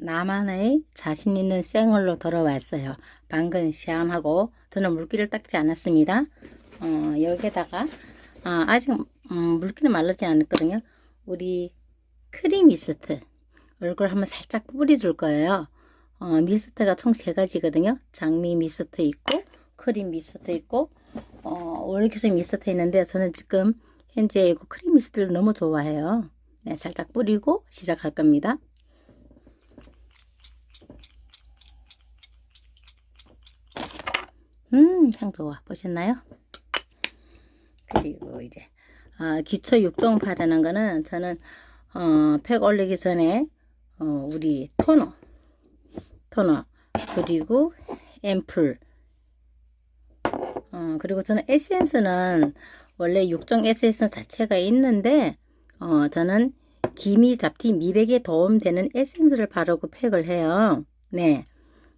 나만의 자신 있는 생얼로 돌아왔어요. 방금 시안하고 저는 물기를 닦지 않았습니다. 어, 여기에다가 아, 아직 음, 물기는 말르지 않았거든요. 우리 크림 미스트 얼굴 한번 살짝 뿌려줄 거예요. 어, 미스트가 총 세 가지거든요. 장미 미스트 있고 크림 미스트 있고 어, 올기스 미스트 있는데 저는 지금 현재 이거 크림 미스트를 너무 좋아해요. 네, 살짝 뿌리고 시작할 겁니다. 음, 향 좋아. 보셨나요? 그리고 이제 아, 기초 육종 바르는 거는 저는 어, 팩 올리기 전에 어, 우리 토너, 토너 그리고 앰플 어, 그리고 저는 에센스는 원래 육종 에센스 자체가 있는데 어, 저는 기미 잡티 미백에 도움되는 에센스를 바르고 팩을 해요. 네.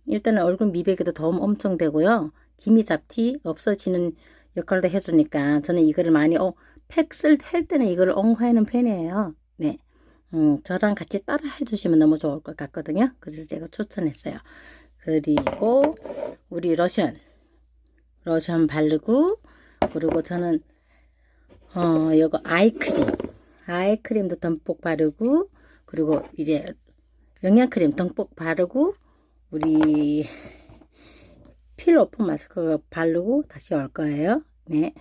일단은 얼굴 미백에도 도움 엄청 되고요. 기미 잡티 없어지는 역할도 해주니까 저는 이거를 많이 어, 할 때는 이걸 옹호하는 편이에요. 네. 음, 저랑 같이 따라 해주시면 너무 좋을 것 같거든요. 그래서 제가 추천했어요. 그리고 우리 로션. 로션 바르고 그리고 저는 어 요거 아이크림 아이크림도 듬뿍 바르고 그리고 이제 영양크림 듬뿍 바르고 우리 필 오프 마스크 바르고 다시 올 거예요. 네.